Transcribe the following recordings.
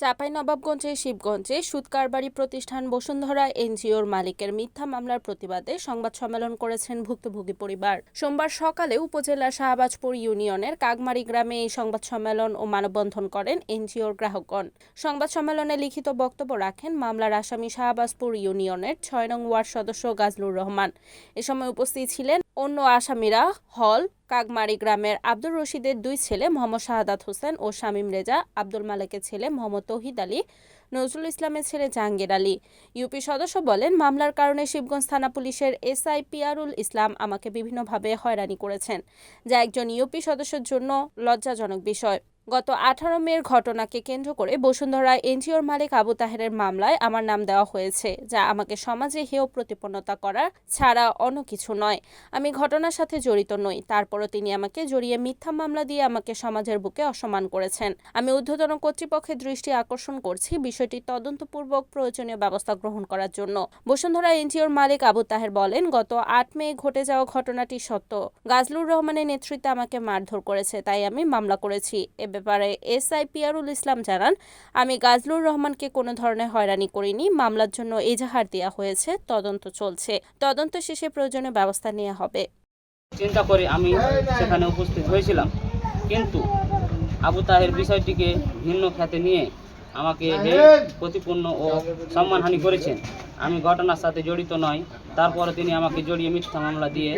চাঁপাইনবাবগঞ্জের শিবগঞ্জে সুদ কারবারি প্রতিষ্ঠান বসুন্ধরা এনজিওর মালিকের মিথ্যা মামলার প্রতিবাদে সংবাদ সম্মেলন করেছেন ভুক্তভোগী পরিবার। সোমবার সকালে উপজেলার শাহবাজপুর ইউনিয়নের কাগমারি গ্রামে এই সংবাদ সম্মেলন ও মানববন্ধন করেন এনজিওর গ্রাহকগণ। সংবাদ সম্মেলনে লিখিত বক্তব্য রাখেন মামলার আসামি শাহবাজপুর ইউনিয়নের ছয় নং ওয়ার্ড সদস্য গাজলুর রহমান। এ সময় উপস্থিত ছিলেন অন্য আসামিরা হল কাগমারি গ্রামের আব্দুর রশিদের দুই ছেলে মোহাম্মদ শাহাদাত হোসেন ও শামীম রেজা, আব্দুল মালেকের ছেলে মোহাম্মদ তৌহিদ আলী, নজরুল ইসলামের ছেলে জাহাঙ্গীর আলী। ইউপি সদস্য বলেন, মামলার কারণে শিবগঞ্জ থানা পুলিশের এসআই পিয়ারুল ইসলাম আমাকে বিভিন্নভাবে হয়রানি করেছেন, যা একজন ইউপি সদস্যের জন্য লজ্জাজনক বিষয়। গত আঠারো মের ঘটনাকে কেন্দ্র করে বসুন্ধরা এনজিওর মালিক আবু তাহেরের মামলায় আমার নাম দেওয়া হয়েছে, যা আমাকে সমাজে হেয় প্রতিপন্নতা করা ছাড়া অন্য কিছু নয়। আমি ঘটনার সাথে জড়িত নই, তারপরও তিনি আমাকে জড়িয়ে মিথ্যা মামলা দিয়ে আমাকে সমাজের বুকে অসম্মান করেছেন। আমি ঊর্ধ্বতন কর্তৃপক্ষের দৃষ্টি আকর্ষণ করছি বিষয়টি তদন্তপূর্বক প্রয়োজনীয় ব্যবস্থা গ্রহণ করার জন্য। বসুন্ধরা এনজিওর মালিক আবু তাহের বলেন, গত আট মে ঘটে যাওয়া ঘটনাটি সত্য। গাজলুর রহমানের নেতৃত্বে আমাকে মারধর করেছে, তাই আমি মামলা করেছি। এ ব্যাপারে এসআই পিয়ারুল ইসলাম জানান, আমি গাজলুর রহমানকে কোনো ধরনের হয়রানি করিনি। মামলার জন্য এজাহার দেওয়া হয়েছে। তদন্ত চলছে। তদন্ত শেষে প্রয়োজনীয় ব্যবস্থা নেওয়া হবে। চিন্তা করে আমি সেখানে উপস্থিত হয়েছিলাম। কিন্তু আবু তাহের বিষয়টিকে ভিন্ন খ্যাতে নিয়ে আমাকে প্রতিপূর্ণ ও সম্মানহানি করেছেন। আমি ঘটনার সাথে জড়িত নয় তারপরে তিনি আমাকে জড়িয়ে মিথ্যা মামলা দিয়ে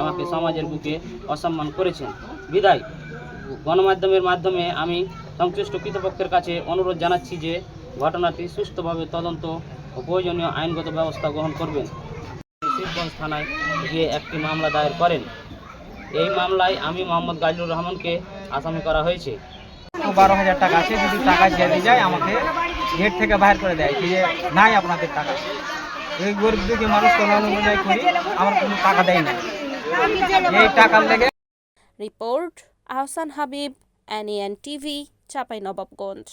আমাকে সমাজের বুকে অসম্মান করেছেন। বিদায়। গণমাধ্যমের মাধ্যমে আমি সংশ্লিষ্ট কৃতপক্ষের কাছে অনুরোধ জানাচ্ছি যে ঘটনাটি সুষ্ঠুভাবে তদন্ত ও প্রয়োজনীয় আইনগত ব্যবস্থা গ্রহণ করবেন। শিবগঞ্জ থানায় গিয়ে একটি মামলা দায়ের করেন। এই মামলায় আমি মোহাম্মদ গাজলুর রহমানকে আসামি করা হয়েছে। বারো হাজার টাকা আছে যদি টাকা দিয়ে যায় আমাকে গেট থেকে বাইর করে দেয় যে নাই আপনাদের টাকা। এই গরিব দুঃখী মানুষ কোনো অনুযায়ী করি আমার কোনো টাকা দেয় না। এই টাকার লেগে report Ahsan Habib NN TV Chapai Nawabganj